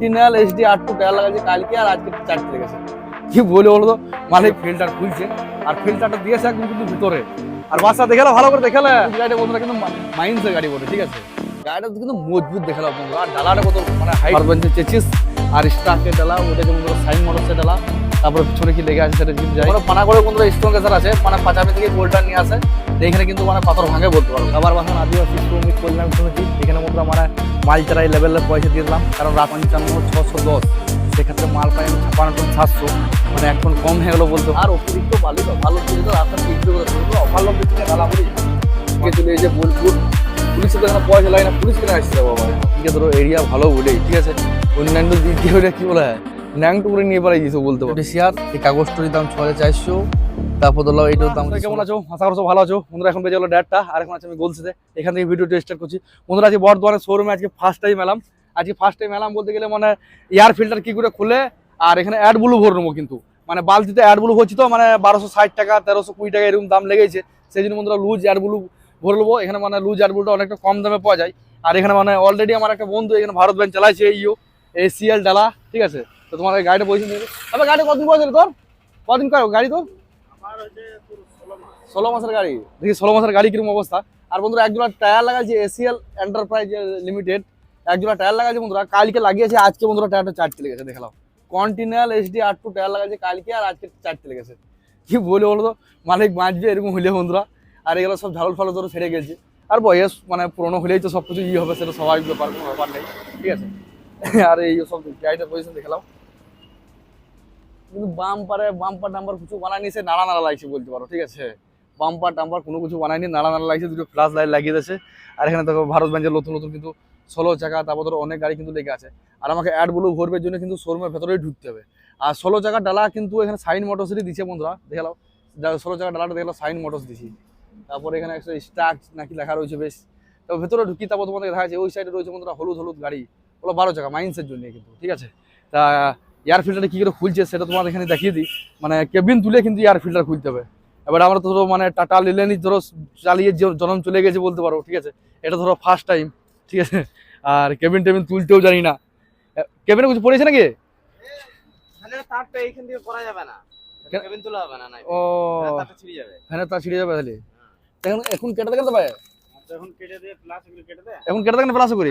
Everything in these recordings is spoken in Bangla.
Continental SD R two tyre লাগাচ্ছে কালকে আর আজকে চারটে লেগেছে কি বলে বলো তো? ফিল্টার খুলছে আর ফিল্টারটা দিয়েছে একদম কিন্তু ভিতরে। আর বাসা দেখালে, ভালো করে দেখালে। গাড়িটা বন্ধুরা কিন্তু মাইন্সের গাড়ি বলে ঠিক আছে? গাড়িটা কিন্তু মজবুত দেখাল বন্ধুরা। আর ডালাটা কত মানে হাই চেচিস, আর স্টাকের ডালা ওটা যেমন সাইন মোটরসের ডালা। তারপরে পিছনে কি লেগে আছে সেটা জিম যায় মানে পানা করে বন্ধুরা স্টোন কেসার আছে মানে পাঁচামি থেকে গোলটা নিয়ে আসে এখানে কিন্তু মানে পাথর ভাঙে বলতে পারব আবার বাসন আদিবাসী শ্রমিক কল্যাণ সমিতি এখানে বন্ধুরা মানে মাল চারাই লেভেলের পয়সা দিয়ে দিলাম কারণ রাত পঞ্চান্ন ছশো দশ। সেক্ষেত্রে মাল পাই ছাপান্ন টন সাতশো। মানে এখন কম হয়ে গেলো বলতো। আর অতিরিক্ত বালি তো ভালো ছিল তো রাস্তা ঠিক করে অভার থেকে ঢালা করে ঠিক চলে এই যে বোলপুর পুলিশের তো এখানে পয়সা লাগে না পুলিশ কেন আসছে বাবা? ঠিক আছে ধরো এরিয়া ভালো বলেই ঠিক আছে? অন্যান্য দিক দিয়ে কি বলা হয়? ন্যাংটু করে নিয়ে পারাই কিছু বলতে পারো। শেয়ার এই কাগজটার দাম ছ হাজার চারশো। তারপর ধরো এইটার দাম কেমন আছো? আশা করছ ভালো আছো। বন্ধুরা এখন বেজে গেলো ডেটটা আর এখন আছে আমি গোলসিতে এখান থেকে ভিডিওটা স্টার্ট করছি। বন্ধুরা আজকে বর্ধমানের শোরুমে আজকে ফার্স্ট টাইম এলাম। আজকে ফার্স্ট টাইম এলাম বলতে গেলে মানে এয়ার ফিল্টার কি করে খুলে আর এখানে অ্যাড ব্লু ভরে নেব কিন্তু। মানে বালতিতে অ্যাড ব্লু হচ্ছে তো মানে বারোশো ষাট টাকা তেরোশো কুড়ি টাকা এরকম দাম লেগেছে। সেই জন্য বন্ধুরা লুজ অ্যাড ব্লু ভরে নেব। এখানে মানে লুজ অ্যাড ব্লুটা অনেকটা কম দামে পাওয়া যায়। আর এখানে মানে অলরেডি আমার একটা বন্ধু এখানে ভারত ব্যাংক চালাইছে এইও এসিএল ডালা ঠিক আছে? তো তোমার এই গাড়িটা পয়সা দেবে তবে গাড়ি কতদিন পয়সা তোর? কদিন গাড়ি তোর? ষোলো মাসের গাড়ি। দেখি ষোলো মাসের গাড়ি কীরকম অবস্থা। আর বন্ধুরা একজোড়া টায়ার লাগাইছে এসিএল এন্টারপ্রাইজ লিমিটেড। একজোড়া টায়ার লাগাইছে বন্ধুরা কালকে লাগিয়েছে আজকে বন্ধুরা টায়ারটা চারটে লেগেছে দেখলাম। Continental HD R two tyre লাগাইছে কালকে আর আজকে চারটে লেগেছে। কি বলে বলো তো মালিক বাঁচবে এরকম হইলে বন্ধুরা। আর এগুলো সব ঝালল ফালু ধরে ছেড়ে গেছে। আর বয়স মানে পুরোনো হলেই তো সব কিছু ই হবে সেটা স্বাভাবিক ব্যাপার কোনো ব্যাপার নেই। ঠিক আছে? আর এই সব গাড়িটার পজিশন দেখলাম। কিন্তু বাম্পারে বাম্পার টাম্পার কিছু বানায়নি সে নাড়া নাড়া লাগছে বলতে পারো, ঠিক আছে? বাম্পার টাম্পার কোনো কিছু বানায়নি, নাড়া নাড়া লাগছে, দুটো ফ্লাশ লাইট লাগিয়ে দিয়েছে। আর এখানে দেখো ভারত ব্যাংকের নতুন নতুন কিন্তু ষোলো চাকা, তারপর ধরো অনেক গাড়ি কিন্তু লেগে আছে। আর আমাকে অ্যাড ব্লু ভরবের জন্য কিন্তু শোরুমের ভেতরেই ঢুকতে হবে। আর ষোলো চাকার ডালা কিন্তু এখানে সাইন মোটরসেরই দিচ্ছে বন্ধুরা দেখালাম ষোলো চাকার ডালাটা দেখলাম সাইন মোটরস দিছি। তারপর এখানে একটা স্টাক নাকি লেখা রয়েছে বেশ। তো ভেতরে ঢুকি, তারপর তোমাদের দেখা যাচ্ছে ওই সাইডে রয়েছে বন্ধুরা হলুদ হলুদ গাড়ি। ওগুলো বারো চাকা মাইন্সের জন্য কিন্তু, ঠিক আছে? তা এয়ার ফিল্টারটা কী করে খুলছে সেটা তোমার এখানে দেখিয়ে দিই। মানে কেবিন তুলে কিন্তু এয়ার ফিল্টার খুলতে হবে। এবার আমরা তো ধরো মানে টাটা লিলেনি ধরো চালিয়ে জনম চলে গেছে বলতে পারো ঠিক আছে? এটা ধরো ফার্স্ট টাইম ঠিক আছে? আর কেবিন টেবিন তুলতেও জানি না। কেবিনে কিছু পড়েছে নাকি? ও। ফ্যানের তার ছিঁড়ে যাবে তাহলে? এখন এখন কেটে দেখেন তো ভাই এখন কেটে দিয়ে প্লাস এগুলো কেটে দে। এখন কেটে দেখেন প্লাস করি?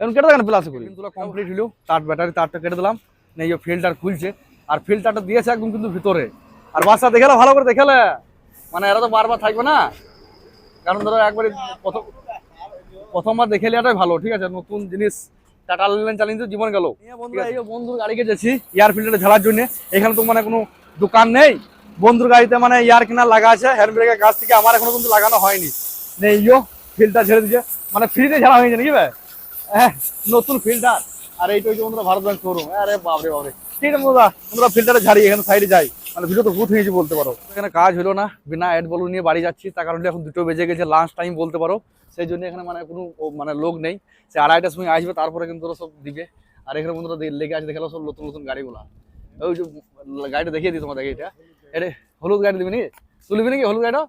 এখন কেটে দেখেন প্লাস করি। কিন্তু কমপ্লিট হলো তার ব্যাটারি তারটা কেটে দিলাম। এই ফিল্টার খুলছে। আর ফিল্টারটা দিয়েছে একদম কিন্তু ভিতরে। আর বাসা দেখালে ভালো করে দেখালে মানে এরা তো বারবার থাকবে না। কারণ ধরো একবারে প্রথম প্রথমবার দেখে নেওয়াটাই ভালো ঠিক আছে? নতুন জিনিস টাটা লেন চালিয়ে জীবন গেল। বন্ধুরা যে গাড়িকে গেছি এয়ার ফিল্টারে ঝাড়ার জন্য। এখানে তো মানে কোনো দোকান নেই। বন্ধুর গাড়িতে মানে এয়ার কিনার লাগা আছে। হ্যান্ড ব্রেকের কাছ থেকে আমার এখনও কিন্তু লাগানো হয়নি। নেই ইয়ো ফিল্টার ছেড়ে দিচ্ছে মানে ফ্রিতে ঝাড়া হয়েছে নাকি ভাই? নতুন ফিল্টার আর এইটা হচ্ছে বন্ধুরা ভারত ব্যাংক শোরুম আরে বাপরে বাপরে। ঠিক আছে বন্ধুরা বন্ধুরা ফিল্টারে ঝাড়ি এখানে সাইডে যাই। মানে ভিডিও তো ভূত হয়েছে বলতে পারো। এখানে কাজ হলো না, বিনা অ্যাড বলু নিয়ে বাড়ি যাচ্ছি। তার কারণে এখন দুটো বেজে গেছে লাঞ্চ টাইম বলতে পারো। সেই জন্য এখানে মানে কোনো মানে লোক নেই। সে আড়াইটার সময় আসবে, তারপরে কিন্তু ওরা সব দিবে। আর এখানে বন্ধুরা লেগে আছে দেখাল সব নতুন নতুন গাড়িগুলা। ওই যে গাড়িটা দেখিয়ে দিই তোমাদের এটা। এটা হলুদ গাড়ি দিবি নাকি? তুলবি নাকি হলুদ গাড়িটা?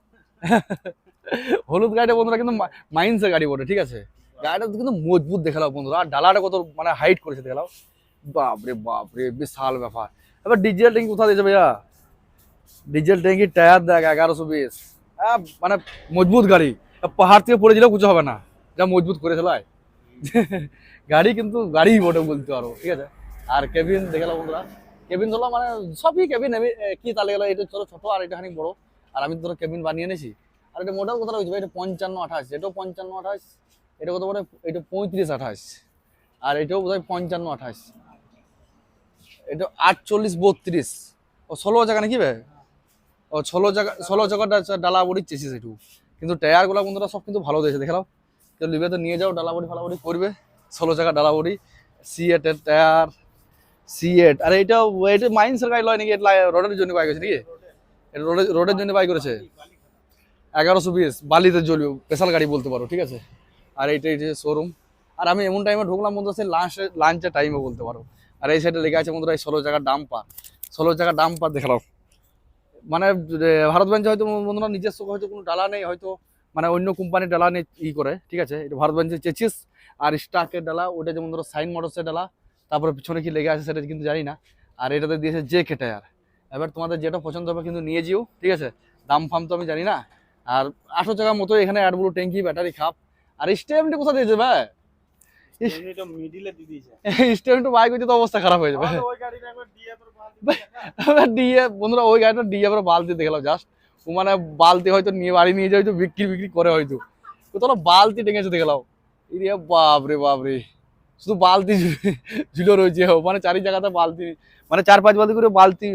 হলুদ গাড়িটা বন্ধুরা কিন্তু মাইন্সের গাড়ি বটে, ঠিক আছে? গাড়িটা কিন্তু মজবুত দেখালাম বন্ধুরা। আর ডালাটা কত মানে হাইট করেছে দেখালাম বাপরে বাপরে, বিশাল ব্যাপার। এবার ডিজেল ট্যাঙ্কি কোথা দিয়েছে ভাইয়া? ডিজেল ট্যাঙ্কি টায়ার দেখ, এগারোশো বিশ। হ্যাঁ মানে মজবুত গাড়ি। পাহাড় থেকে পড়ে দিলেও কিছু হবে না। যা মজবুত করে চালায় গাড়ি কিন্তু গাড়ি বটে বলতে পারো, ঠিক আছে? আর কেবিন দেখালাম বন্ধুরা। কেবিন ধরলাম মানে সবই কেবিন আমি কি তালে গেলো, এটা ধরো ছোটো আর এটা খানিক বড়। আর আমি ধরো কেবিন বানিয়ে এনেছি। আর এটা মোটাও কথা রয়েছে এটা পঞ্চান্ন আঠাশ, এটাও পঞ্চান্ন আঠাশ। এটা কত বলে এটা পঁয়ত্রিশ আঠাশ। আর এটাও বোধ হয় পঞ্চান্ন আঠাশ। এটা আটচল্লিশ বত্রিশ। ও ষোলো জায়গা নাকি বে? ও ষোলো জায়গা ষোলো হচ্ছে ডালা বড়ি চেয়েছিস একটু কিন্তু টায়ারগুলো বন্ধুরা সব কিন্তু ভালো দিয়েছে দেখাও তো লিবে তো নিয়ে যাও ডালা বড়ি ফালাবড়ি করবে। ষোলো জায়গা ডালা বড়ি সি এটের টায়ার সি এট আর এইটাও এটা মাইন্সের গাড়ি লয় নাকি? এটা রোডের জন্য বাই করেছে নাকি? এটা রোডের রোডের জন্য বাই করেছে। এগারোশো বিশ, বালিতে জ্বলবে স্পেশাল গাড়ি বলতে পারো, ঠিক আছে? আর এইটা এই শোরুম আর আমি এমন টাইমে ঢুকলাম বন্ধু, সেই লাঞ্চে লাঞ্চের টাইমে বলতে পারো। আর এই সাইডে লেগে আছে বন্ধুরা এই ষোলো জায়গার ডাম পা ষোলো জায়গার ডাম পা দেখালাম মানে ভারত বেঞ্চে হয়তো বন্ধুরা নিজস্ব হয়তো কোনো ডালা নেই, হয়তো মানে অন্য কোম্পানির ডালা নেই ই করে, ঠিক আছে? এটা ভারত বেঞ্চের চেচিস, আর স্টাকের ডালা, ওটা যেমন ধরো সাইন মোটরসের ডালা, তারপরে পিছনে কি লেগে আছে সেটা কিন্তু জানি না। আর এটাতে দিয়েছে জে কে টায়ার এবার তোমাদের যেটা পছন্দ হবে কিন্তু নিয়ে যেও, ঠিক আছে? দাম ফাম তো আমি জানি না। আর আঠারো টাকার মতো এখানে অ্যাডগুলো ট্যাঙ্কি ব্যাটারি খাপ। আর স্টেমটা কোথা দিয়েছে। ভাই স্টেমটা বাইক হচ্ছে তো অবস্থা খারাপ হয়ে যাবে। ওই গাড়িটা দিয়ে বন্ধুরা ওই গাড়িটা বালতি দেখলাম জাস্ট ও মানে বালতি হয়তো নিয়ে বাড়ি নিয়ে যায় হয়তো বিক্রি বিক্রি করে হয়তো। তোরা বালতি টেঙেছে দেখলাম। ইরে বাপ রে বাপ রে শুধু বালতি ঝুলে- রয়েছে মানে চারি জায়গাতে বালতি মানে চার পাঁচ বালতি করে বালতি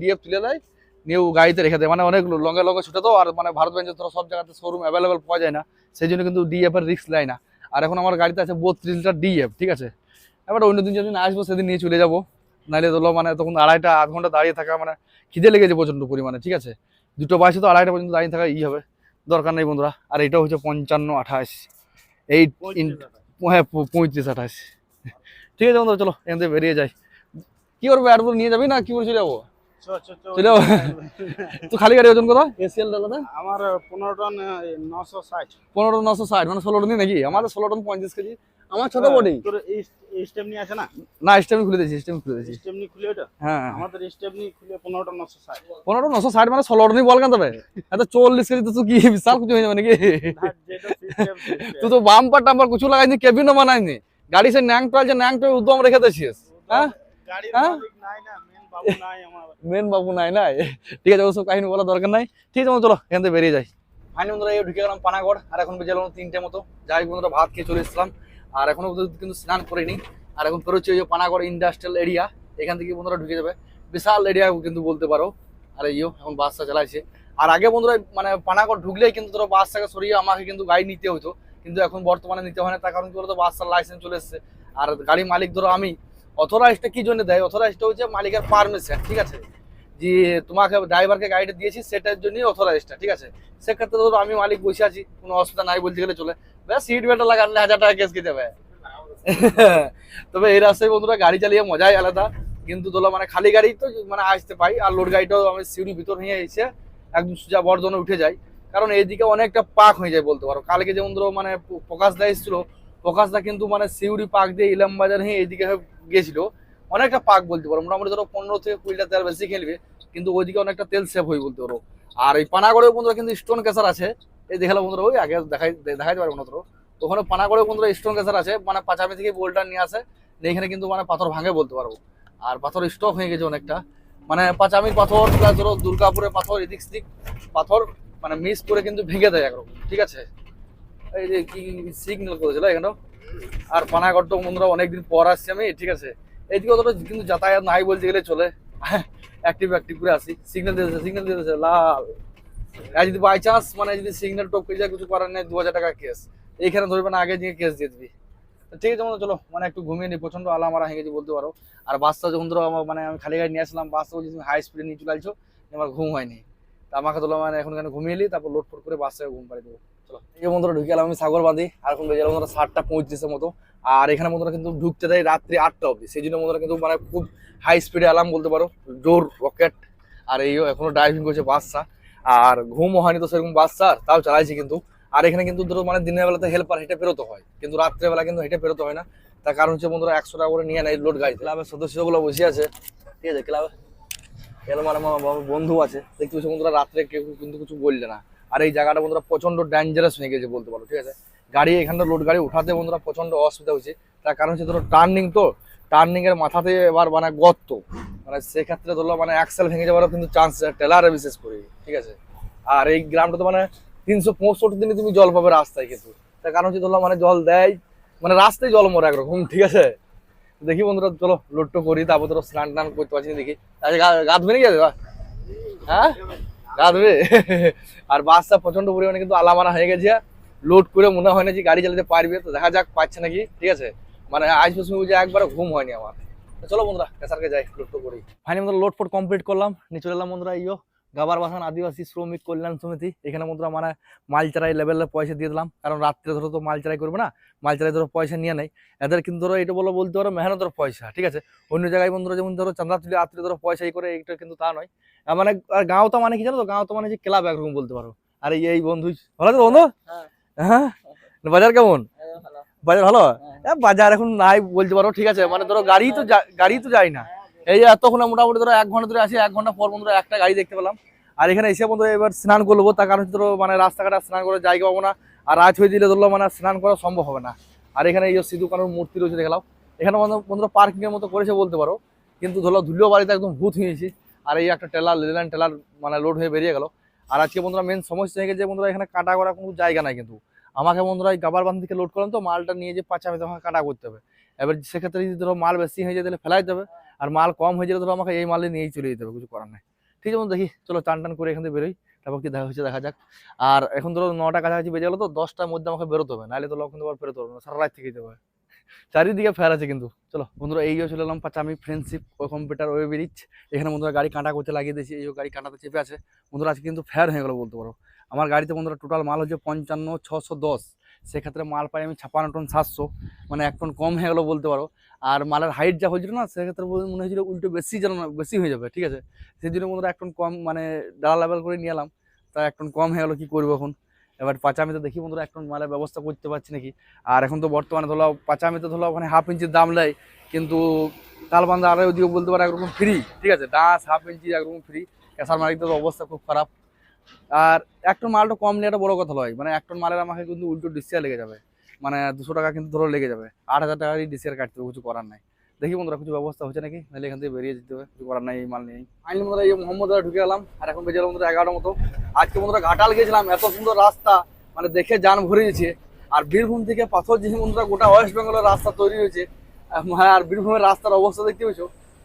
ডিএফ তুলে দেয়। নিয়ে গাড়িতে রেখে দেয়। মানে অনেক লঙ্গে লঙ্গে ছুটে তো আর মানে ভারত বেঞ্চে তোরা সব জায়গাতে শোরুম অ্যাভেলেবেল পাওয়া যায় না। সেই জন্য কিন্তু ডিএফ এর রিস্ক নেয় না। আর এখন আমার গাড়িতে আছে বত্রিশ লিটার ডিএফ ঠিক আছে? এবার অন্য দিন যেদিন আসব সেদিন নিয়ে চলে যাব। নাইলে তোলো মানে তখন আড়াইটা আধ ঘণ্টা দাঁড়িয়ে থাকা মানে খিদে লেগেছে প্রচণ্ড পরিমাণে ঠিক আছে? দুটো বয়সে তো আড়াইটা পর্যন্ত দাঁড়িয়ে থাকা ই হবে। দরকার নেই বন্ধুরা। আর এটা হচ্ছে পঞ্চান্ন আঠাশ। এইট হ্যাঁ পঁয়ত্রিশ আঠাশ। ঠিক আছে বন্ধুরা চলো এখান থেকে বেরিয়ে যাই। কি করব অ্যাডবুল নিয়ে যাবি না কি করে চলে যাব চলে তো খালি গাড়ি ওজন কত? এসিএল ডালাতে আমার পনেরো টন নশো ষাট। পনেরো নাকি ষাট মানে ষোলো টনই নাকি? আমাদের ষোলো টন পঁয়ত্রিশ কেজি। আমার ছোট বডি। তোর স্টেপনি আছে না? না স্টেম খুলে দিয়েছি স্টেম খুলে দিয়েছি। স্টেপনি খুলে ওটা? হ্যাঁ। আমাদের স্টেপনি খুলে পনেরো টন নশো ষাট। পনেরো নশো ষাট মানে ষোলো টনই বল কেন তবে এত চল্লিশ কেজি তো কি বিশাল কিছু হয়ে যাবে নাকি। তুই তো বাম্পার টাম্পার কিছু লাগাইনি কেবিনও বানাইনি। গাড়ি সে ন্যাং টল যে ন্যাং টল উদ্যম রেখে দিয়েছিস। হ্যাঁ? গাড়ির হ্যাঁ? নাই না মেন বাবু নাই আমার। মেন বাবু নাই নাই? ঠিক আছে ওসব কাহিনী বলার দরকার নাই। ঠিক আছে চলো এখান থেকে বেরিয়ে যাই। ফাইনাল বন্ধুরা এই ঢুকে গেলাম পানাগড়। আর এখন বেজে গেলাম তিনটে মতো। যাই হোক বন্ধুরা ভাত খেয়ে চলে এসেছিলাম। আর এখনও কিন্তু স্নান করিনি। আর এখন বেরোচ্ছে ওই যে পানাগড় ইন্ডাস্ট্রিয়াল এরিয়া এখান থেকে বন্ধুরা ঢুকে যাবে। বিশাল এরিয়া কিন্তু বলতে পারো। আর এইও এখন বাসটা চালাইছে। আর আগে বন্ধুরা মানে পানাগড় ঢুকলেই কিন্তু ধরো বাসটাকে সরিয়ে আমাকে কিন্তু গাড়ি নিতে হতো কিন্তু এখন বর্তমানে নিতে হয় না। তার কারণ কি বলতো বাসটার লাইসেন্স চলে এসেছে। আর গাড়ি মালিক ধরো আমি। অথরাইজটা কি জন্য দেয়? অথরাইজটা হচ্ছে মালিকের পারমিশন ঠিক আছে? যে তোমাকে ড্রাইভারকে গাড়িটা দিয়েছি, সেটার জন্যই অথরাইজটা ঠিক আছে? সেক্ষেত্রে ধরো আমি মালিক বসে আছি, কোনো অসুবিধা নাই বলতে গেলে চলে। ব্যাস সিট বেল্ট লাগালে হাজার টাকা কেস খেতে হবে তবে এই রাস্তায় বন্ধুরা গাড়ি চালিয়ে মজাই আলাদা। কিন্তু ধরো মানে খালি গাড়ি তো মানে আসতে পাই, আর লোড গাড়িটাও আমি সিউড়ি ভিতর নিয়ে এসে একদম সোজা বর্ধনে উঠে যাই। কারণ এইদিকে অনেকটা পাক হয়ে যায় বলতে পারো। কালকে যেমন ধরো মানে প্রকাশ প্রকাশদা এসেছিল প্রকাশদা কিন্তু মানে সিউড়ি পাক দিয়ে ইলাম বাজার হয়ে এইদিকে গেছিল। অনেকটা পাক বলতে পারো, মোটামুটি ধরো পনেরো থেকে কুড়িটা তেল বেশি খেলবে, কিন্তু ওইদিকে অনেকটা তেল সেভ হয় বলতে পারো। আর এই পানাগড়েও বন্ধুরা কিন্তু স্টোন ক্যাসার আছে। এই দেখাল বন্ধুরা, ওই আগে দেখাই দেখাইতে পারব না তোর ওখানে পানাগড়েও বন্ধুরা স্টোন ক্যাসার আছে মানে পাঁচামি থেকে বোল্টার নিয়ে আসে এখানে কিন্তু মানে পাথর ভাঙে বলতে পারব। আর পাথর স্টক হয়ে গেছে অনেকটা। মানে পাঁচামির পাথর, প্লাস ধরো দুর্গাপুরের পাথর এদিক সেদিক পাথর মানে মিস করে কিন্তু ভেঙে দেয় একরকম, ঠিক আছে? এই যে কি সিগন্যাল করেছিল এখানেও আর পানাগড় বন্ধুরা অনেকদিন পর আসছি আমি, ঠিক আছে? এইদিকে অতটা কিন্তু যাতায়াত নাই বলতে গেলে চলে। অ্যাক্টিভ অ্যাক্টিভ করে আসি। সিগন্যাল দিয়েছে সিগন্যাল দিয়েছে, লাল। আর যদি বাই চান্স মানে যদি সিগন্যাল টপকে যায়, কিছু করার নেই, দু হাজার টাকা কেস এইখানে ধরবে না আগে দিয়ে কেস দিয়ে দিবি। ঠিক আছে চলো মানে একটু ঘুমিয়ে নিই প্রচণ্ড আলা মারা হয়ে বলতে পারো। আর বাসটা যখন ধরো আমার মানে আমি খালি গাড়ি নিয়ে আসলাম বাসটা বলছি তুমি হাই স্পিডে নিয়ে চলে আসছো আমার ঘুম হয়নি। তা আমাকে তোলা মানে এখন কেন ঘুমিয়ে নিই তারপর লোড ফোট করে বাসে ঘুম পাড়ি দেবো। এই বন্ধুরা ঢুকে গেলাম আমি সাগর বাঁধি আর এখন বেজে বন্ধুরা সাতটা পঁয়ত্রিশের মতো। আর এখানে বন্ধুরা কিন্তু ঢুকতে দেয় রাত্রি আটটা অবধি। সেই জন্য বন্ধুরা কিন্তু মানে খুব হাই স্পিডে অ্যালার্ম বলতে পারো জোর রকেট আর এই এখনও ড্রাইভিং করছে বাসটা আর ঘুমও হয়নি তো সেরকম বাসটার তাও চালাইছি কিন্তু। আর এখানে কিন্তু ধরো মানে দিনের বেলাতে হেল্পার হেঁটে বেরোতে হয়। কিন্তু রাত্রেবেলা কিন্তু হেঁটে বেরোতে হয় না। তার কারণ হচ্ছে বন্ধুরা একশো টাকা করে নিয়ে নেয় লোড গাড়ি ক্লাবের সদস্যগুলো বসে আছে। ঠিক আছে ক্লাবে। এলো মানে আমার বন্ধু আছে। দেখতে বন্ধুরা রাত্রে কেউ কিন্তু কিছু বললে না। আর এই জায়গাটা বন্ধুরা প্রচণ্ড ডেঞ্জারাস হয়ে গেছে বলতে পারো, ঠিক আছে? গাড়ি এখানটা লোড গাড়ি উঠাতে বন্ধুরা প্রচণ্ড অসুবিধা হচ্ছে তার কারণ হচ্ছে ধরো টার্নিং তো টার্নিং এর মাথাতে এবার মানে গর্ত। মানে সেক্ষেত্রে ধরো মানে অ্যাক্সেল ভেঙে যাওয়ারও কিন্তু চান্স টেলারে বিশেষ করে, ঠিক আছে? আর এই গ্রামটা তো মানে তিনশো পঁয়ষট্টি দিনে তুমি জল পাবে রাস্তায় কিন্তু। তার কারণ হচ্ছে ধরো মানে জল দেয় মানে রাস্তায় জল মরে একরকম, ঠিক আছে? দেখি বন্ধুরা, চলো লোডটো করি, তারপর ধরো স্নান টান করতে পারছি দেখি। আচ্ছা গা- গা ধুয়ে নিয়ে যাবে হ্যাঁ? ধুবে আর বাসটা প্রচণ্ড পরিমাণে কিন্তু আলামানা হয়ে গেছে। লোড করে মনে হয় না যে গাড়ি চালাতে পারবে। তো দেখা যাক পাচ্ছে নাকি, ঠিক আছে? মানে আজ পর্যন্ত বুঝে একবার ঘুম হয়নি আমার। চলো বন্ধুরা যাই লোড করি। ফাইনালি লোড ফোট কমপ্লিট করলাম। নিয়ে চলে এলাম বন্ধুরা ইয়ো গাবার বাসান আদিবাসী শ্রমিক কল্যাণ সমিতি। এখানে বন্ধুরা মানে মাল চারাই লেভেলের পয়সা দিয়ে দিলাম। কারণ রাত্রে ধরো তো মাল চারাই করবে না মাল চারাই ধরো পয়সা নিয়ে নেয়। এদের কিন্তু ধরো এটা বলো বলতে পারো মেহনতের পয়সা ঠিক আছে? অন্য জায়গায় বন্ধুরা যেমন ধরো চাঁদা তুলে রাত্রে ধরো পয়সা এই করে এইটা কিন্তু তা নয়। মানে আর গাঁও তো মানে কি জানো তো? গাঁও তো মানে যে ক্লাব একরকম বলতে পারো। আর এই বন্ধু ভালো তো বন্ধু? হ্যাঁ। হ্যাঁ? বাজার কেমন? বাজার ভালো? এ, বাজার এখন নাই বলতে পারো ঠিক আছে? মানে ধরো গাড়ি তো গাড়ি তো যায় না। এই যে এতক্ষণ মোটামুটি ধরো এক ঘণ্টা ধরে আসি, এক ঘণ্টা পর বন্ধুরা একটা গাড়ি দেখতে পেলাম। আর এখানে এসে বন্ধুরা এবার স্নান করব, তার কারণ ধরো মানে রাস্তাঘাটে স্নান করার জায়গা পাবো না। আর রাত হয়ে দিলে ধরলো মানে স্নান করা সম্ভব হবে না। আর এখানে এই যে সিধু কানুর মূর্তি রয়েছে দেখলাম এখানে বন্ধু- বন্ধুরা পার্কিং এর মতো করেছে বলতে পারো। কিন্তু ধরো ধুলিও বাড়িতে একদম ভূত হয়েছে আর এই একটা টেলার লেলেন টেলার মানে লোড হয়ে বেরিয়ে গেল। আর আজকে বন্ধুরা মেন সমস্যা হয়ে গেছে বন্ধুরা এখানে কাটা করা কোনো জায়গা নাই কিন্তু। আমাকে বন্ধুরা এই গাবার বান্ধ থেকে লোড করলাম তো, মালটা নিয়ে যে পাঁচা মেতে আমাকে কাটা করতে হবে। এবার সেক্ষেত্রে যদি ধরো মাল বেশি হয়ে যায় তাহলে ফেলাই দেবে আর মাল কম হয়ে গেলে ধরো আমাকে এই মালে নিয়েই চলে যেতে হবে, কিছু করার নেই। ঠিক আছে দেখি, চলো টান টান করে এখান থেকে বেরোই, তারপর কি দেখা হচ্ছে দেখা যাক। আর এখন ধরো নটা কাছাকাছি বেজে গেলো তো, দশটার মধ্যে আমাকে বেরোতে হবে, নাহলে তো লোক কিন্তু আবার বেরোতে হবে না, সারা রাত থেকে যেতে হবে। চারিদিকে ফের আছে কিন্তু। চলো, বন্ধুরা, এই চলে এলাম পাচামি ফ্রেন্ডশিপ ও কম্পিউটার ওয়ে ব্রিজ এখানে বন্ধুরা গাড়ি কাঁটা করতে লাগিয়ে দিয়েছি, এই গাড়ি কাঁটাতে চেপে আছে। বন্ধুরা, আজকে কিন্তু ফেয়ার হয়ে গেলো বলতে পারো। আমার গাড়িতে বন্ধুরা টোটাল মাল হচ্ছে পঞ্চান্ন, ছশো দশ। সেক্ষেত্রে মাল পাই আমি ছাপান্ন টন সাতশো। মানে এক টন কম হয়ে গেলো বলতে পারো। আর মালের হাইট যা হয়েছিল না, সেক্ষেত্রে মনে হয়েছিল উল্টো বেশি যেন বেশি হয়ে যাবে, ঠিক আছে? সেই জন্য বন্ধুরা এক টন কম মানে ডালা লেভেল করে নিয়ে এলাম। তা এক টন কম হয়ে গেলো, কী করব এখন? এবার পাঁচামিতে দেখি বন্ধুরা, এক টন মালের ব্যবস্থা করতে পারছি নাকি? আর এখন তো বর্তমানে ধরো পাঁচামিতে ধরো ওখানে হাফ ইঞ্চির দাম নেয়, কিন্তু তালবান্ধা আরও ওদিকে বলতে পারে একরকম ফ্রি ঠিক আছে? ডাঁস হাফ ইঞ্চি একরকম ফ্রি ক্যাসার মালিকদের তো অবস্থা খুব খারাপ। আর এক টন মালটা কম নিয়ে একটা বড় কথা নয় মানে এক টন মালের আমাকে কিন্তু উল্টো ডিসিয়ার লেগে যাবে। মানে দুশো টাকা কিন্তু ধরো লেগে যাবে। আট হাজার টাকারই ডিসিয়ার কাটতে হবে, কিছু করার নাই। দেখি বন্ধুরা, কিছু ব্যবস্থা হচ্ছে নাকি? নাহলে এখান থেকে বেরিয়ে যেতে হবে, কিছু করার নাই, এই মাল নেই ফাইনালি বন্ধুরা, এই মোহাম্মদ ঢুকে গেলাম, আর এখন বেজে বন্ধুরা এগারোটার মতো। আজকে বন্ধুরা ঘাটাল গেছিলাম এত সুন্দর রাস্তা মানে দেখে যান ভরে গেছে। আর বীরভূম থেকে পাথর যে বন্ধুরা গোটা ওয়েস্ট বেঙ্গলের রাস্তা তৈরি হয়েছে মানে আর বীরভূমের রাস্তার অবস্থা দেখতে পেয়েছ?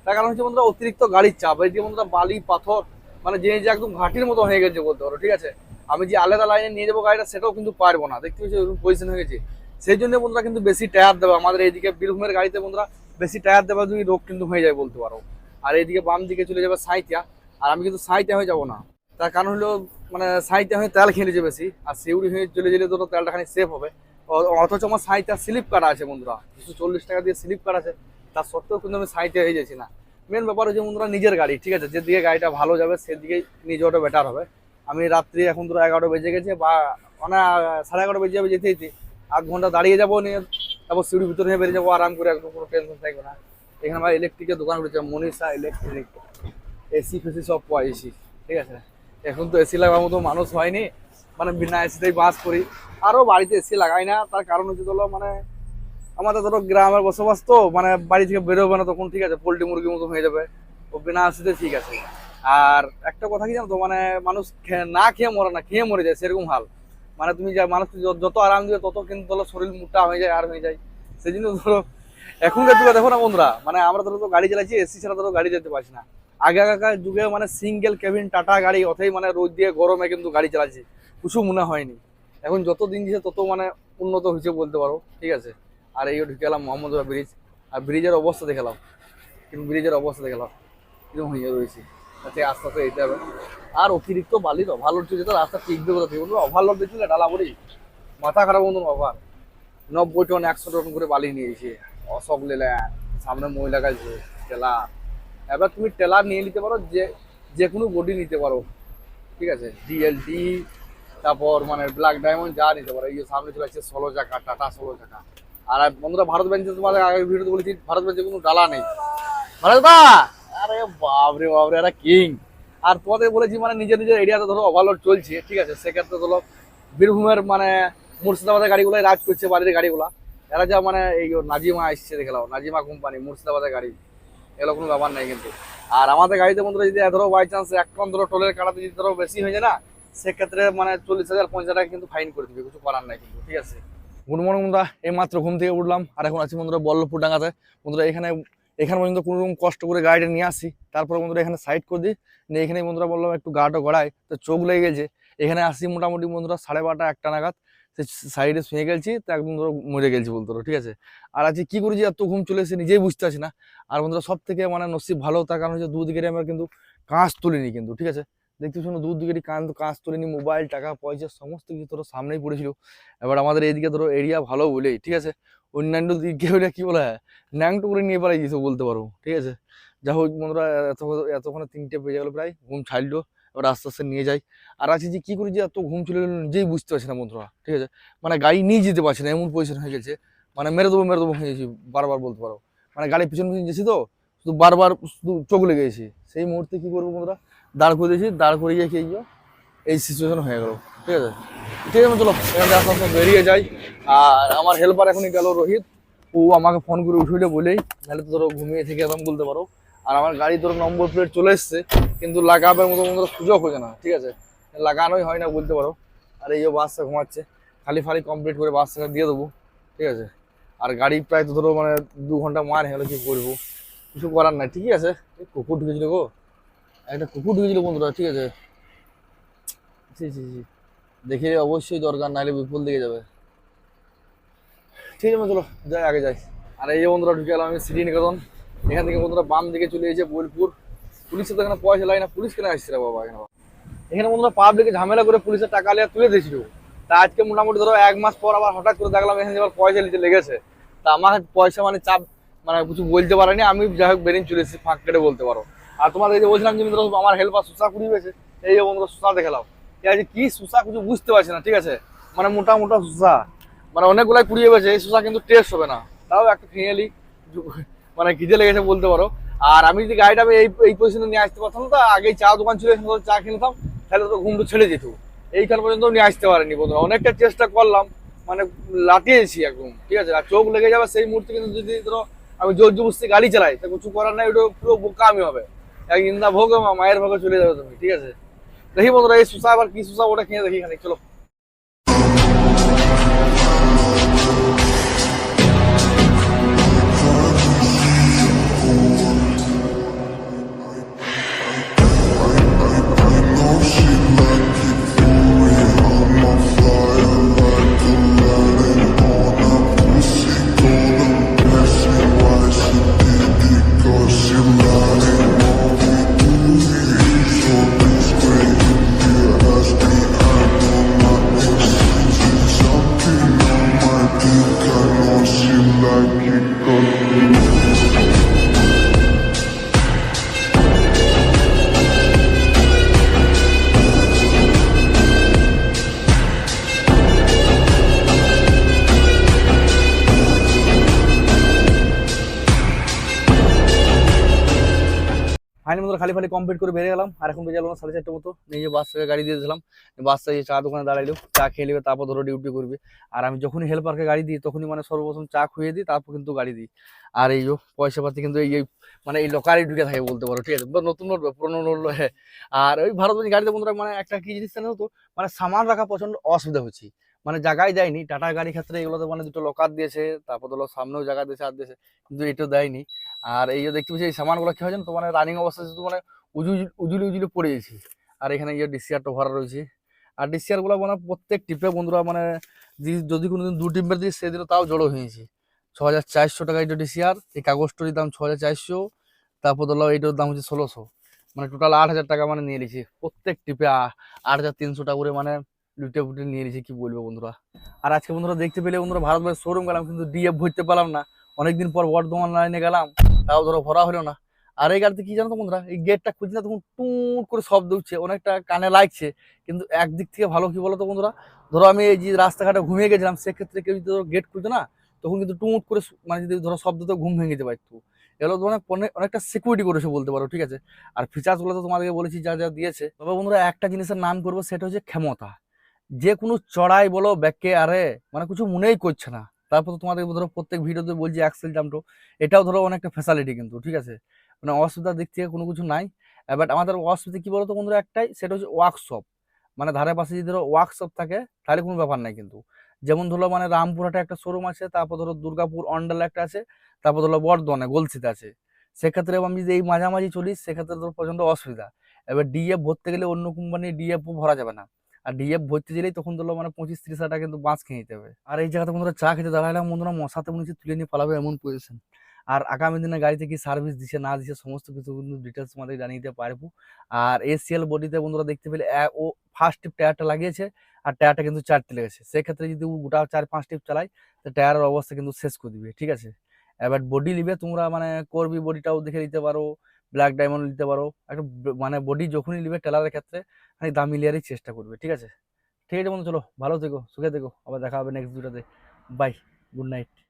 তার কারণ হচ্ছে বন্ধুরা, অতিরিক্ত গাড়ির চাপ। যে বন্ধুরা, বালি, পাথর মানে যে যে একদম ঘাটির মতো হয়ে গেছে বলতে পারো, ঠিক আছে? আমি যে আলাদা লাইনে নিয়ে যাব গাড়িটা, সেটাও কিন্তু পারব না। দেখতে পেয়েছ পজিশন হয়ে গেছে। সেই জন্য বন্ধুরা কিন্তু বেশি টায়ার দেবে আমাদের এইদিকে বীরভূমের গাড়িতে বন্ধুরা বেশি টায়ার দেওয়া দুই রোগ কিন্তু হয়ে যায় বলতে পারো। আর এইদিকে বাম দিকে চলে যাবে সাঁইতিয়া আর আমি কিন্তু সাঁইতে হয়ে যাব না। তার কারণ হলো মানে সাঁইতে হয়ে তেল নিয়েছে বেশি, আর সিউড়ি হয়ে চলে গেলে তো তেলটা খানি সেফ হবে। অথচ আমার সাঁইতে স্লিপ কাটা আছে বন্ধুরা, দুশো চল্লিশ টাকা দিয়ে স্লিপ কাটা আছে, তার সত্ত্বেও কিন্তু আমি সাঁইতে হয়ে যাচ্ছি না। মেন ব্যাপার হচ্ছে বন্ধুরা নিজের গাড়ি, ঠিক আছে? যেদিকে গাড়িটা ভালো যাবে সেদিকে নিজে ওটা বেটার হবে। আমি রাত্রি এখন ধরো এগারোটা বেজে গেছে, বা মানে সাড়ে এগারোটা বেজে যাবে যেতে যেতে আধ ঘণ্টা দাঁড়িয়ে যাব নিয়ে, তারপর সিঁড়ির ভিতরে নিয়ে বেরিয়ে যাব, আরাম করে একদম কোনো টেনশন থাকবে না। এখানে আমার ইলেকট্রিকের দোকান রয়েছে, মনীষা ইলেকট্রিক এসি ফেসি সব পাওয়া এসি ঠিক আছে? এখন তো এসি লাগার মতো মানুষ হয়নি মানে বিনা এসিতেই বাস করি। আরও বাড়িতে এসি লাগাই না, তার কারণ হচ্ছে ধরো মানে আমাদের ধরো গ্রামের বসবাস তো মানে বাড়ি থেকে বেরোবে না তখন ঠিক আছে, পোলট্রি মুরগির মতো হয়ে যাবে। ও বিনা এসিতে ঠিক আছে। আর একটা কথা কি জানো তো মানে মানুষ না খেয়ে মরে না, খেয়ে মরে যায়, সেরকম হাল। মানে তুমি যা মানুষ যত আরাম দিবে, তত কিন্তু ধরো শরীর মোটা হয়ে যায়, আর হয়ে যায়। সেই জন্য ধরো, এখনকার যুগে দেখো না বন্ধুরা মানে আমরা ধরো তো গাড়ি চালাচ্ছি, এসি ছাড়া ধরো গাড়ি যেতে পারছি না। আগে আগেকার যুগে মানে সিঙ্গেল কেবিন টাটা গাড়ি, অথই মানে রোদ দিয়ে গরমে কিন্তু গাড়ি চালাচ্ছি। কিছু মনে হয়নি। এখন যত দিন যাচ্ছে তত মানে উন্নত হয়েছে বলতে পারো, ঠিক আছে? আর এই ঢুকে গেলাম মোহাম্মদপুরা ব্রিজ আর ব্রিজের অবস্থা দেখলাম কিন্তু ব্রিজের অবস্থা দেখলাম কীরকম হয়ে রয়েছে। তাতে আস্তে আস্তে যেতে হবে আর অতিরিক্ত বালির ওভারলোড চলছে তো রাস্তা টিকবে কোথা থেকে বলব ওভারলোড দেখছিলে ডালা পড়ি মাথা খারাপ বন্ধু ওভার নব্বই টন, একশো টন করে বালি নিয়েছে অশোক লেল্যান্ড সামনে মহিলা গাছে টেলার এবার তুমি টেলার নিয়ে নিতে পারো, যে যে কোনো বডি নিতে পারো। ঠিক আছে? ডিএলটি তারপর মানে ব্ল্যাক ডায়মন্ড যা নিতে পারো। এই সামনে চলে আসছে ষোলো চাকা, টাটা ষোলো চাকা। আর বন্ধুরা, ভারত বেঞ্চে তোমাদের আগের ভিডিওতে বলেছি, ভারত বেঞ্চে কোনো ডালা নেই। ভারত দা আরে বাপরে বাপরে একটা কিং। আর তোমাদের বলেছি মানে নিজের নিজের এরিয়াতে ধরো ওভারলোড চলছে, ঠিক আছে? সেক্ষেত্রে ধরো বীরভূমের মানে মুর্শিদাবাদের গাড়িগুলোই রাজ করছে বাড়ির গাড়িগুলা। এরা যা মানে এই নাজিমা এসছে দেখলাম নাজিমা কোম্পানি মুর্শিদাবাদের গাড়ি। এগুলো কোনো ব্যাপার নেই কিন্তু। আর আমাদের গাড়িতে বন্ধুরা যদি ধরো বাই চান্স এক ধরো টোলের কাটাতে যদি ধরো বেশি হয়ে যায় না, সেক্ষেত্রে মানে চল্লিশ হাজার, পঞ্চাশ টাকা কিন্তু ফাইন করে দিবে, কিছু করার নাই কিন্তু, ঠিক আছে? গুড মর্নিং বন্ধুরা এই মাত্র ঘুম থেকে উঠলাম। আর এখন আছি বন্ধুরা বল্লভপুর ডাঙ্গাতে। বন্ধুরা এখানে এখানে পর্যন্ত কোনো রকম কষ্ট করে গাড়িটা নিয়ে আসি। তারপর বন্ধুরা এখানে সাইড করে দিই। নিয়ে এখানে বন্ধুরা বললাম একটু গাটা গড়ায় তো চোখ লেগে গেছে। এখানে আসি মোটামুটি বন্ধুরা সাড়ে বারোটা, একটা নাগাদ। সে সাইডে শুয়ে গেছি, তো একদম ধরো মরে গেছি বলতো ঠিক আছে? আর আজকে কী করেছি এত ঘুম চলে এসে নিজেই বুঝতে পারছি না। আর বন্ধুরা সব থেকে মানে নসিব ভালো তার কারণ হচ্ছে দুদিকে আমরা কিন্তু কাঁচ তুলিনি কিন্তু, ঠিক আছে? দেখতে শুনো দূর দিকে কান, কাঁচ তুলিনি মোবাইল, টাকা, পয়সা, সমস্ত কিছু ধরো সামনেই পড়েছিল। এবার আমাদের এইদিকে ধরো এরিয়া ভালো বলেই ঠিক আছে? অন্যান্য দিকে হলে কি বলা হয় ন্যাংটো করে নিয়ে পালাই কিছু বলতে পারো, ঠিক আছে? যা হোক বন্ধুরা, এত এতক্ষণে তিনটে বেজে গেলো প্রায়, ঘুম ছাড়লো, এবার আস্তে আস্তে নিয়ে যাই। আর আজকে যে কী করি যে এত ঘুম গেলো নিজেই বুঝতে পারছি না বন্ধুরা, ঠিক আছে? মানে গাড়ি নিয়ে যেতে পারছি না, এমন পজিশন হয়ে গেছে। মানে মেরে দেবো মেরে দেবো হয়েছি বারবার বলতে পারো। মানে গাড়ি পিছন পিছন গেছি তো, শুধু বারবার শুধু চোখ লেগে গেছি। সেই মুহূর্তে কী করব বন্ধুরা? দাঁড় করে দিয়েছি, দাঁড় করিয়ে গিয়ে কি এই সিচুয়েশন হয়ে গেল। ঠিক আছে? ঠিক আছে, চলো, এখান থেকে আস্তে বেরিয়ে যাই। আর আমার হেল্পার এখনই গেল, রোহিত। ও আমাকে ফোন করে উঠিলে বলেই, নাহলে তো ধরো ঘুমিয়ে থেকে একদম বলতে পারো। আর আমার গাড়ি ধরো নম্বর প্লেট চলে এসছে, কিন্তু লাগাবার মতো মতো সুযোগ হচ্ছে না, ঠিক আছে? লাগানোই হয় না, বলতে পারো। আর এই যে বাসটা ঘুমাচ্ছে, খালি ফালি কমপ্লিট করে বাসটা দিয়ে দেবো, ঠিক আছে? আর গাড়ি প্রায় তো ধরো মানে দু ঘণ্টা মার হলো কি করব? কিছু করার নাই, ঠিকই আছে? কুকুর ঢুকেছিল গো। একটা কুকুর ঢুকেছিল বন্ধুরা ঠিক আছে? জি জি জি। দেখে অবশ্যই দরকার নাহলে বিপুল দিকে যাবে। ঠিক আছে চলো যাই আগে যাই। আর এই যে বন্ধুরা ঢুকে গেলাম আমি সিটি নিকেতন এখান থেকে বন্ধুরা বাম দিকে চলে এসেছে বোলপুর। পুলিশের তো এখানে পয়সা লাগে না পুলিশ কেন আসছে রে বাবা এখানে? এখানে বন্ধুরা পাবলিকে ঝামেলা করে পুলিশের টাকা লিয়া তুলে দিয়েছিল। তা আজকে মোটামুটি ধরো এক মাস পর আবার হঠাৎ করে দেখলাম এখানে আবার পয়সা নিতে লেগেছে। তা আমার পয়সা মানে চাপ মানে কিছু বলতে পারেনি আমি যাই হোক বেরিয়ে চলে এসেছি ফাঁক কেটে বলতে পারো। আর তোমার এই যে বলছিলাম যে আমার হেল্পার সুসা কুড়ি হয়েছে এই যে বন্ধুরা সুসা দেখালাম ঠিক আছে কি সুসা কিছু বুঝতে পারছি না, ঠিক আছে? মানে মোটা মোটা সুসা। মানে অনেকগুলাই কুড়িয়ে গেছে এই সুসা কিন্তু টেস্ট হবে না। তাও একটা ফিনালি মানে খিদে লেগেছে বলতে পারো। আর আমি যদি গাড়িটা এই এই পজিশনে নিয়ে আসতে পারতাম তো আগেই চা দোকান ছিল চা কিনতাম তাহলে তো ঘুমটা ছেড়ে যেত। এইখান পর্যন্ত নিয়ে আসতে পারেনি বন্ধুরা। অনেকটা চেষ্টা করলাম মানে লাটিয়েছি একদম, ঠিক আছে? আর চোখ লেগে যাবে সেই মুহূর্তে কিন্তু যদি ধরো আমি জোর জবস্তি গাড়ি চালাই, তা কিছু করার নাই, ওটা পুরো বোকা আমি হবে। এক ইন্দা ভোগ মায়ের ভোগে চলে যাবে তুমি, ঠিক আছে? দেখি বন্ধুরা, এই সুসা আবার কি সুসা ওটা খেয়ে দেখি খানিক, চলো। ফাইনাল মতো খালি ফালি কমপ্লিট করে বেরিয়ে গেলাম। আর এখন বেজে গেলাম সাড়ে চারটে মতো। নিজে বাস থেকে গাড়ি দিয়ে দিলাম থেকে চা দোকানে দাঁড়াইলো। চা খেয়ে নেবে, তারপর ধরো ডিউটি করবে। আর আমি যখনই হেল্পারকে গাড়ি দিই, তখনই মানে সর্বপ্রথম চা খুঁয়ে দিই, তারপর কিন্তু গাড়ি দিই। আর এই পয়সা পাতি কিন্তু এই মানে এই লকারে ঢুকে থাকে বলতে পারো, ঠিক আছে? নতুন নোট পুরোনো নোট হ্যাঁ আর ওই ভারতবর্ষ গাড়িতে বন্ধুরা মানে একটা কি জিনিস জানো তো মানে সামান রাখা প্রচণ্ড অসুবিধা হচ্ছে। মানে জায়গায় দেয়নি টাটা গাড়ির ক্ষেত্রে এগুলোতে মানে দুটো লকার দিয়েছে, তারপর ধরো সামনেও জায়গা দিয়েছে, আর দিয়েছে, কিন্তু এটা দেয়নি। আর এই যে দেখতে পাচ্ছি, এই সামানগুলো কি হয় তো মানে রানিং অবস্থায় শুধু মানে উজু উজুলি উজুলি পড়ে গেছি। আর এখানে যে ডিসিআরটা ভরা রয়েছে। আর ডিসিআরগুলো মানে প্রত্যেক টিপে বন্ধুরা মানে যদি- কোনোদিন দু টিপের দিই সেদিন তাও জড়ো হয়েছে ছ হাজার চারশো টাকা এটা ডিসিআর এই কাগজটার দাম ছ হাজার চারশো, তারপর ধরো এইটার দাম হচ্ছে ষোলোশো। মানে টোটাল আট হাজার টাকা মানে নিয়ে নিয়েছি। প্রত্যেক টিপে আট হাজার তিনশো টাকা করে মানে লুটে ফুটে নিয়ে নিয়েছি, কি বলব বন্ধুরা? আর আজকে বন্ধুরা দেখতে পেলে বন্ধুরা ভারতবর্ষের শোরুম গেলাম, কিন্তু ডিএফ ভরতে পারলাম না। অনেকদিন পর বর্ধমান লাইনে গেলাম। তাও ধরো ভরা হলো না। আর এই গাড়িতে কি জানো তো বন্ধুরা? এই গেটটা খুঁজছি না, তখন টুট করে শব্দ উঠছে, অনেকটা কানে লাগছে, কিন্তু একদিক থেকে ভালো কি বলো তো বন্ধুরা? ধরো আমি এই যে রাস্তাঘাটে ঘুমিয়ে গেছিলাম, সেক্ষেত্রে কেউ যদি গেট খুলতো না, তখন কিন্তু টুট করে মানে যদি ধরো শব্দতে ঘুম ভেঙে যেতে পারতো। এগুলো অনেক- অনেকটা সিকিউরিটি করেছে বলতে পারো, ঠিক আছে? আর ফিচার্সগুলো তো তোমাদেরকে বলেছি, যা যা দিয়েছে। তবে বন্ধুরা একটা জিনিসের নাম করব, সেটা হচ্ছে ক্ষমতা। যে কোনো চড়াই বলো, ব্যাকে আরে মানে কিছু মনেই করছে না। তারপর তোমাদের ধরো প্রত্যেক ভিডিওতে বলছি অ্যাক্সেল জাম্পটো এটাও ধরো অনেকটা ফ্যাসিলিটি কিন্তু, ঠিক আছে? মানে অসুবিধার দিক থেকে কোনো কিছু নাই। বাট আমাদের অসুবিধা কি বলতো বন্ধুরা একটাই? সেটা হচ্ছে ওয়ার্কশপ মানে ধারে পাশে যদি ধরো ওয়ার্কশপ থাকে, তাহলে কোনো ব্যাপার নাই কিন্তু। যেমন ধরো মানে রামপুরহাটে একটা শোরুম আছে, তারপর ধরো দুর্গাপুর অন্ডালে একটা আছে, তারপর ধরো বর্ধমানে গলসিতে আছে। সেক্ষেত্রে আমি যদি এই মাঝামাঝি চলি, সেক্ষেত্রে ধরো প্রচণ্ড অসুবিধা। এবার ডিএফ ভরতে গেলে অন্য কোম্পানির ডিএফও ভরা যাবে না। আর ডিএফ ভরতে গেলেই তখন ধরো মানে পঁচিশ ত্রিশ হাজার কিন্তু বাঁচ খেয়ে নিতে হবে। আর এই জায়গাতে বন্ধুরা চা খেতে দাঁড়ালাম বন্ধুরা মশাতে মনে হচ্ছে তুলে নিয়ে পালাবে এমন পজিশন আর আগামী দিনে গাড়িতে কি সার্ভিস দিছে, না দিচ্ছে সমস্ত কিছু কিন্তু ডিটেলস তোমাদের জানিয়ে দিতে পারব। আর এসিএল বডিতে বন্ধুরা দেখতে পেলে ও ফার্স্ট টিপ টায়ারটা লাগিয়েছে আর টায়ারটা কিন্তু চারটে লেগেছে। সেক্ষেত্রে যদি ও গোটা চার, পাঁচ টিপ চালাই তো টায়ারের অবস্থা কিন্তু শেষ করে দিবে, ঠিক আছে? এবার বডি নিবে, তোমরা মানে করবি বডিটাও দেখে নিতে পারো ব্ল্যাক ডায়মন্ড নিতে পারো। একটা মানে বডি যখনই নিবে টেলারের ক্ষেত্রে খানিক দাম মিলিয়ারই চেষ্টা করবে, ঠিক আছে? ঠিক আছে বন্ধু, চলো, ভালো থেকো, সুখে থেকো, আবার দেখা হবে নেক্সট ভিডিওতে বাই গুড নাইট